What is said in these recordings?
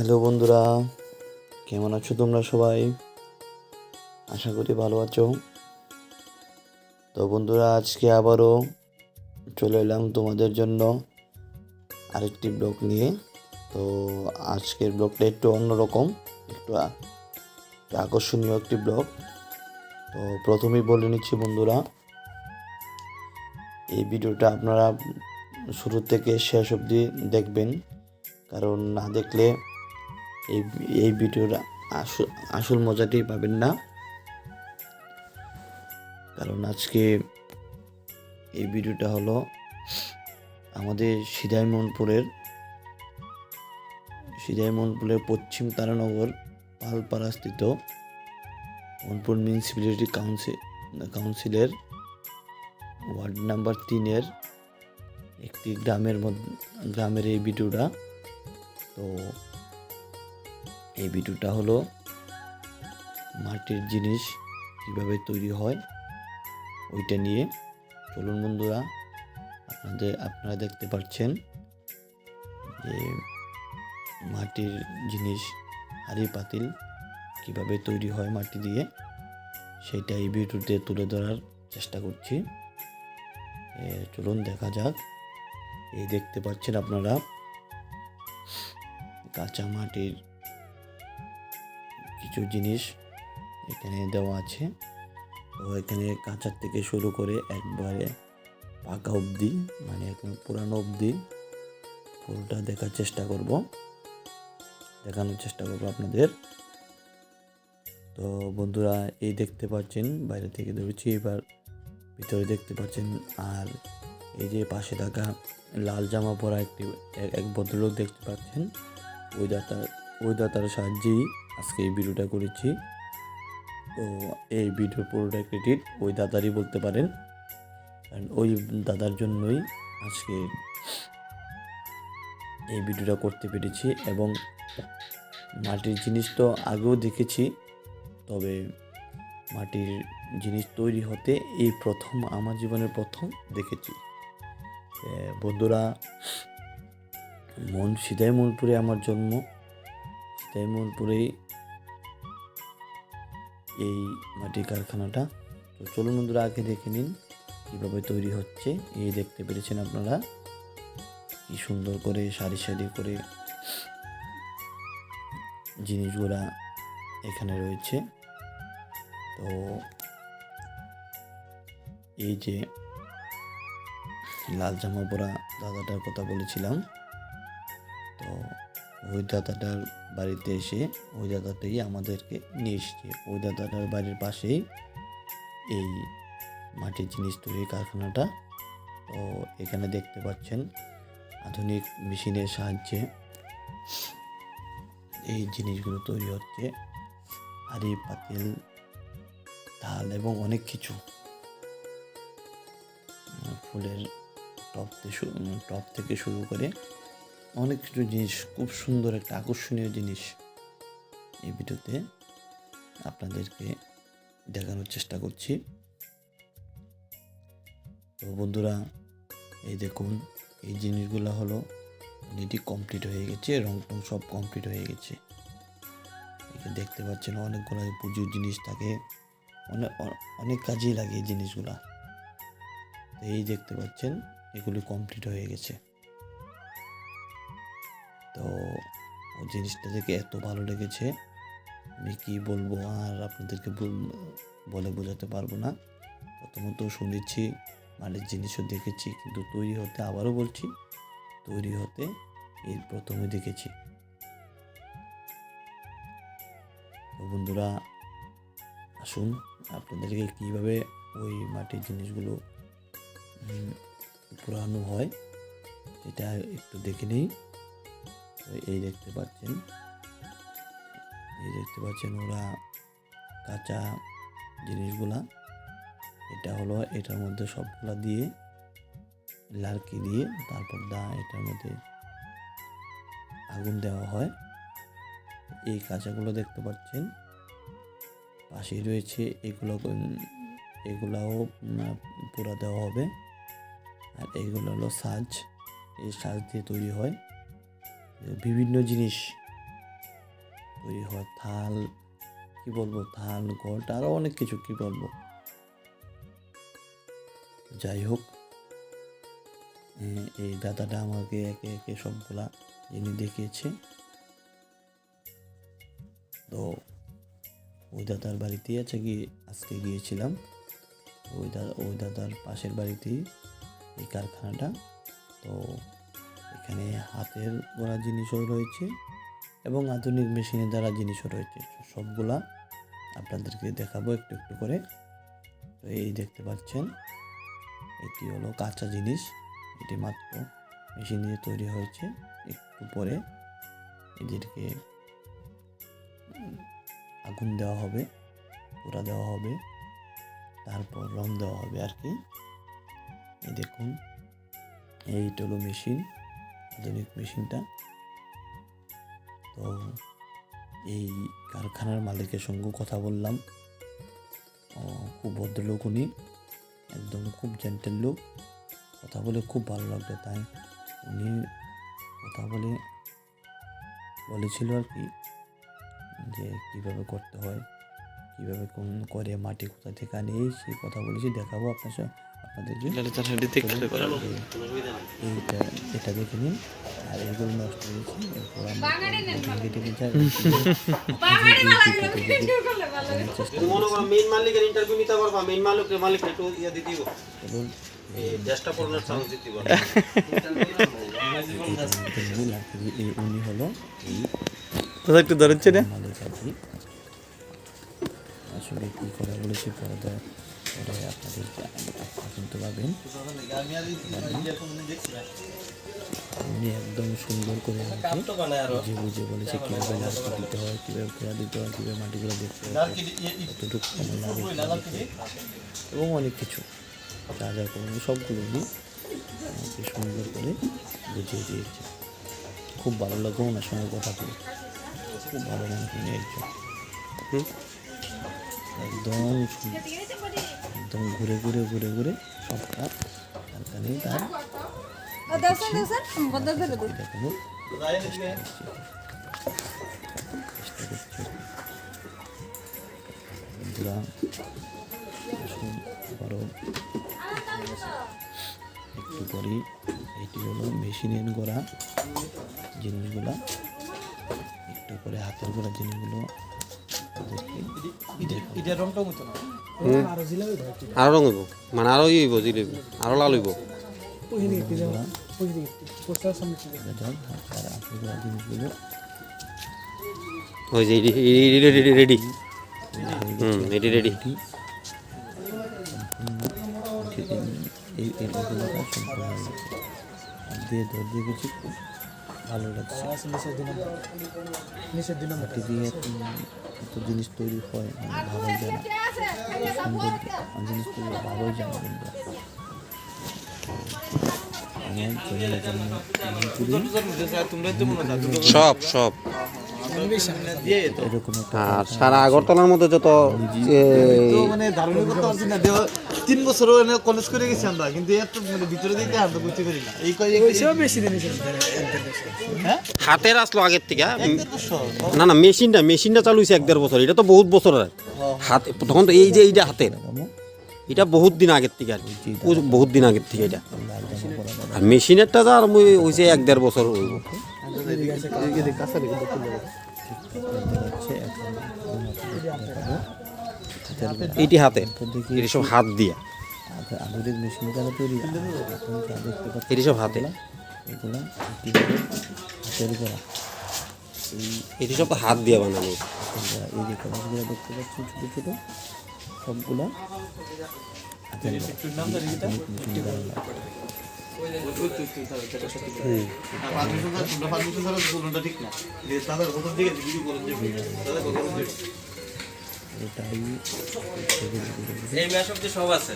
Hello বন্ধুরা, কেমন আছো তোমরা সবাই? আশা করি ভালো আছো। তো বন্ধুরা, আজকে আবারও চলে এলাম তোমাদের জন্য আরেকটি ব্লগ নিয়ে। তো আজকের ব্লগটা একটু অন্যরকম, একটু আকর্ষণীয় একটি ব্লগ। তো প্রথমেই বলে নিচ্ছি বন্ধুরা, এই ভিডিওটা আপনারা শুরু থেকে শেষ অবধি দেখবেন। কারণ না দেখলে এই এই ভিডিওর আসল মজাটি পাবেন না। কারণ আজকে এই ভিডিওটা হলো আমাদের সিদাইমনপুরের সিদাইমনপুরের পশ্চিম তারানগর পালপাড়া স্থিত মনপুর মিউনিসিপ্যালিটি কাউন্সিল, কাউন্সিলের ওয়ার্ড নাম্বার তিনের একটি গ্রামের গ্রামের এই ভিডিওটা। তো এই ভিডিওটা হলো মাটির জিনিস কীভাবে তৈরি হয়, ওইটা নিয়ে। চলুন বন্ধুরা, আপনাদের, আপনারা দেখতে পাচ্ছেন যে মাটির জিনিস হাড়ি পাতিল কীভাবে তৈরি হয় মাটি দিয়ে, সেটা এই ভিডিওতে তুলে ধরার চেষ্টা করছি। চলুন দেখা যাক। এই দেখতে পাচ্ছেন আপনারা, কাঁচা মাটির কিছু জিনিস এখানে দেওয়া আছে। তো এখানে কাঁচার থেকে শুরু করে একবারে পাকা অবধি মানে একদম পুরানো অবধি পুরোটা দেখার চেষ্টা করব। দেখানোর চেষ্টা করব আপনাদের। তো বন্ধুরা, এই দেখতে পাচ্ছেন, বাইরে থেকে ধরেছি, এবার ভিতরে দেখতে পাচ্ছেন, আর এই যে পাশে থাকা লাল জামা পরা একটি, এক- এক ভদ্রলোক দেখতে পাচ্ছেন। ওই দাতার ওই দাতার সাহায্যেই আজকে এই ভিডিওটা করেছি। তো এই ভিডিওর পুরোটা ক্রেডিট ওই দাদারই বলতে পারেন। কারণ ওই দাদার জন্যই আজকে এই ভিডিওটা করতে পেরেছি এবং মাটির জিনিস তো আগেও দেখেছি, তবে মাটির জিনিস তৈরি হতে এই প্রথম, আমার জীবনের প্রথম দেখেছি। বন্ধুরা, মন সিদাই মনপুরে আমার জন্ম। সিদাই মনপুরেই এই মাটির কারখানাটা। তো চলুন বন্ধুরা, আগে দেখে নিন কীভাবে তৈরি হচ্ছে। এই দেখতে পেরেছেন আপনারা কি সুন্দর করে সারি সারি করে জিনিসগুলা এখানে রয়েছে। তো এই যে লাল জামা পরা দাদাটার কথা বলেছিলাম। তো ওই দাদাটার বাড়িতে এসে ওই দাদাটাই আমাদেরকে নিয়ে এসছে। ওই দাদাটার বাড়ির পাশেই এই মাটির জিনিস তৈরির কারখানাটা। তো এখানে দেখতে পাচ্ছেন আধুনিক মেশিনের সাহায্যে এই জিনিসগুলো তৈরি হচ্ছে। হাড়ি পাতিল থাল এবং অনেক কিছু। ফুলের থেকে টপ থেকে শুরু করে অনেক কিছু জিনিস, খুব সুন্দর একটা আকর্ষণীয় জিনিস এই ভিডিওতে আপনাদেরকে দেখানোর চেষ্টা করছি। তো বন্ধুরা, এই দেখুন, এই জিনিসগুলো হলো এটি কমপ্লিট হয়ে গেছে রং টং সব কমপ্লিট হয়ে গেছে। এখানে দেখতে পাচ্ছেন, অনেকগুলো পুজোর জিনিস থাকে অনেক অনেক কাজেই লাগে এই জিনিসগুলা। এই দেখতে পাচ্ছেন, এগুলি কমপ্লিট হয়ে গেছে। তো জিনিসটা দেখে এত ভালো লেগেছে। আমি কী বলব আর আপনাদেরকে বল- বোঝাতে পারব না। প্রথমত শুনেছি মাটির জিনিসও দেখেছি, কিন্তু তৈরি হতে আবারও বলছি, তৈরি হতে এই প্রথমে দেখেছি। বন্ধুরা, আসুন আপনাদেরকে কীভাবে ওই মাটির জিনিসগুলো পুরানো হয়, এটা একটু দেখে নিই। এই দেখতে পাচ্ছেন। এই দেখতে পাচ্ছেন ওরা কাঁচা জিনিসগুলা। এটা হলো এটার মধ্যে সবগুলা দিয়ে লাড়কি দিয়ে তারপর দা এটার মধ্যে আগুন দেওয়া হয়। এই কাঁচাগুলো দেখতে পাচ্ছেন। পাশেই রয়েছে এগুলো এগুলাও পুরা দেওয়া হবে। আর এগুলো হলো সাজ। এই সাজ দিয়ে তৈরি হয়। বিভিন্ন জিনিস তৈরি হয় থাল, কি বলব, থাল, গোলটা আরও অনেক কিছু, কি বলব। যাই হোক এই দাদাটা আমাকে একে একে সবগুলা জিনিস দেখিয়েছে। তো ওই দাদার বাড়িতেই আছে গিয়ে আজকে গিয়েছিলাম। ওই দাদা ওই দাদার পাশের বাড়িতেই এই কারখানাটা। তো এখানে হাতের গড়া জিনিসও রয়েছে এবং আধুনিক মেশিনের দ্বারা জিনিসও রয়েছে। সবগুলা আপনাদেরকে দেখাবো একটু একটু করে। তো এই দেখতে পাচ্ছেন, এটি হলো কাঁচা জিনিস। এটি মাত্র মেশিন দিয়ে তৈরি হয়েছে একটু পরে। এদেরকে আগুন দেওয়া হবে, পোড়া দেওয়া হবে, তারপর রং দেওয়া হবে আর কি। এই দেখুন, এইটা হলো মেশিন। আধুনিক মেশিনটা। তো এই কারখানার মালিকের সঙ্গে কথা বললাম। খুব ভদ্রলোক উনি, একদম খুব জেন্টেল লোক। কথা বলে খুব ভালো লাগল, তাই উনি কথা বলে বলেছিল আর কি, যে কীভাবে করতে হয়, কীভাবে কোন করে, মাটি কোথা থেকে আনে, সেই কথা বলেছি, দেখাবো আপনার সাথে আপনাদেরকে এইটা এটা দেখে নিন। আর এগুলো নষ্ট হয়েছে। এরপর আমরা কেটে কেটে যাই চেষ্টা মনে করো মেইন মালিকের ইন্টারভিউ নিতে পারবা মেইন মালিকের মালিক একটু ইয়ে উনি হলো একটু ধরেছে আসলে কী করে বলেছি পরে পরে আপনাদেরকে শুনতে পাবেন। উনি একদম সুন্দর করে যে বুঝে বলেছে কীভাবে লাড়কি দিতে হয়, কীভাবে খোলা দিতে হয়, কীভাবে মাটিগুলো দেখতে হয় এবং অনেক কিছু, যা যা করবেন, সবগুলো উনি আমাকে সুন্দর করে বুঝিয়ে দিয়েছে। খুব ভালো লাগল ওনার সঙ্গে কথা বলে। খুব ভালো মানুষ উনি একজন। একদম সুন্দর। একদম ঘুরে ঘুরে ঘুরে ঘুরে সব কাজ কারখানায় তার বন্ধুরা একটু পরে এটি হলো মেশিনের গড়া জিনিসগুলা একটু করে হাতের গড়া জিনিসগুলো। আরও রং হইব মানে আরও ইয়ে হইব জিলেবি। আরও লাল হইব। ওই যে রেডি হুম দিয়ে দিয়ে ভালো লাগছে। দিয়ে এত জিনিস তৈরি হয় মানে ভালোই যায় না। সুন্দর জিনিস তৈরি ভাবাই যায় না বন্ধুরা। সব সব। এরকম সারা আগরতলার মধ্যে যত মানে ধারণা করতে পারছি না দেহ তিন বছর কলেজ করে গেছি আমরা কিন্তু এত মানে ভিতরে দিতে আমরা বুঝতে পারি না এই কয় বেশি দিন হ্যাঁ হাতের আসলো আগের থেকে না না মেশিনটা মেশিনটা চালু হয়েছে এক দেড় বছর এটা তো বহুত বছর আর হাতে তখন তো এই যে এইটা হাতের এটা বহুত দিন আগের থেকে আর বহুত দিন আগের থেকে এটা আর মেশিনেরটা তো আর হয়েছে এক দেড় বছর হইব এইটি হাতে। এটি সব হাত দিয়া। আধ- আধুনিক মেশিন দ্বারা তৈরি। এখন যা দেখতে পাচ্ছি এটি সব হাতে। এগুলা এটি হলো এই এটি সব হাত দিয়া বানানো। এই যে কলেজগুলো দেখতে পাচ্ছি ছোটো ছোটো সবগুলা। ঠিক না এটাই। এই ম্যাচ অব্দি সব আছে।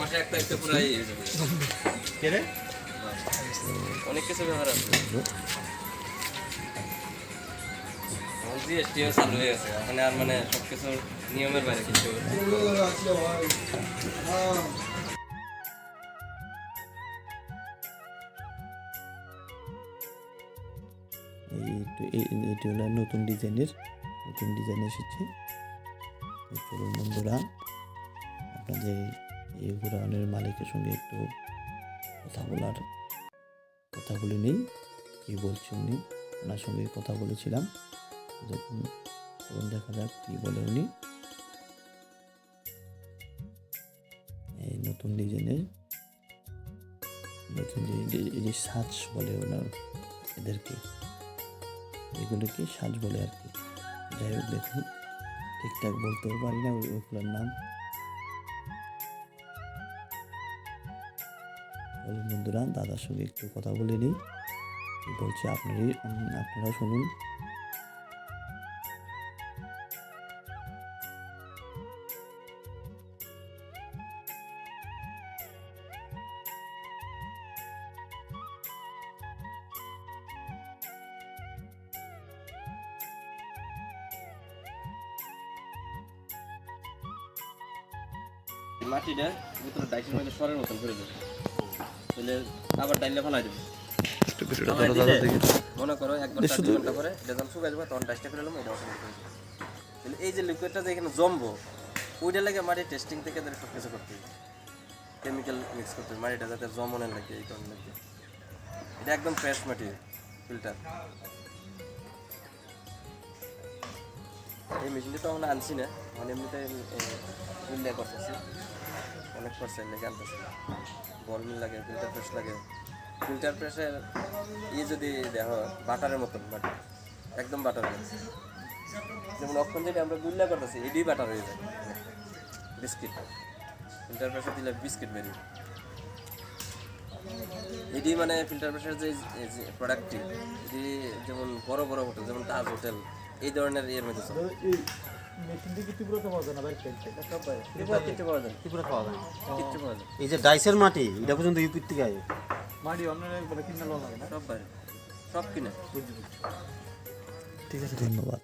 মাসে একটা একটা পুরো হয়ে যাবে। কে রে? অনেক কিছু ব্যবহার আছে। জিএসটিও চালু হয়ে গেছে। ওখানে আর মানে সব কিছুর নিয়মের বাইরে কিছু এই এটি হলো নতুন ডিজাইনের নতুন ডিজাইন এসেছে। চলুন বন্ধুরা। আপনাদের এই গোডাউনের মালিকের সঙ্গে একটু কথা বলার কথা বলে নেই, কী বলছে উনি, ওনার সঙ্গে কথা বলেছিলাম। দেখুন, চলুন দেখা যাক কী বলে উনি। এই নতুন ডিজাইনের, নতুন যে- সাজ বলে ওনার এদেরকে, এগুলোকে সাজ বলে আর কি। যাই হোক, দেখুন। ঠিকঠাক বলতেও পারি না ওগুলোর নাম। বন্ধুরা, দাদার সঙ্গে একটু কথা বলে নিই। বলছি, আপনারই আপনারা শুনুন। মাটিটা ভিতরে ডাইসের মধ্যে সরের মতন করে দেবে। তাহলে আবার ডাইলে ফেলাই দেবে। মনে করো এক ঘণ্টা দুই ঘণ্টা পরে এটা যখন শুকাই যাবে তখন ডাইসটা নেব এটা অসুবিধা করে দেবে তাহলে এই যে লিকুইডটা যে এখানে জমবো ওইটা লাগে মাটির টেস্টিং থেকে তাদের সব কিছু করতে হবে। কেমিক্যাল মিক্স করতে হবে মাটিটা যাতে জমনের লাগে এই কারণে লাগে। এটা একদম ফ্রেশ মাটি ফিল্টার এই মেশিনটা তো এখন আনছি না। মানে এমনিতে ইন্ডিয়া করতেছি। অনেক পার্সেন্ট লেগে আনতেছি বল লাগে ফিল্টার প্রেস লাগে। ফিল্টার প্রেসের ইয়ে যদি দেখো, বাটারের মতন বাটার একদম বাটার যেমন অক্ষণ যেটা আমরা গুল্লা করতেছি, এটাই বাটার হয়ে যায়। বিস্কিট। ফিল্টার প্রেসার দিলে বিস্কিট বেরিয়ে এটি মানে ফিল্টার প্রেসার যে প্রোডাক্টটি এটি যেমন বড় বড় হোটেল যেমন তাজ হোটেল এই ধরনের ইয়ের মধ্যে চলে। এই যে ডাইসের মাটি এটা পর্যন্ত ইউপির থেকে আয়। মাটি অন্য বলে কিনা লাগে না? সব বাইরে। সব কিনে। ঠিক আছে ধন্যবাদ।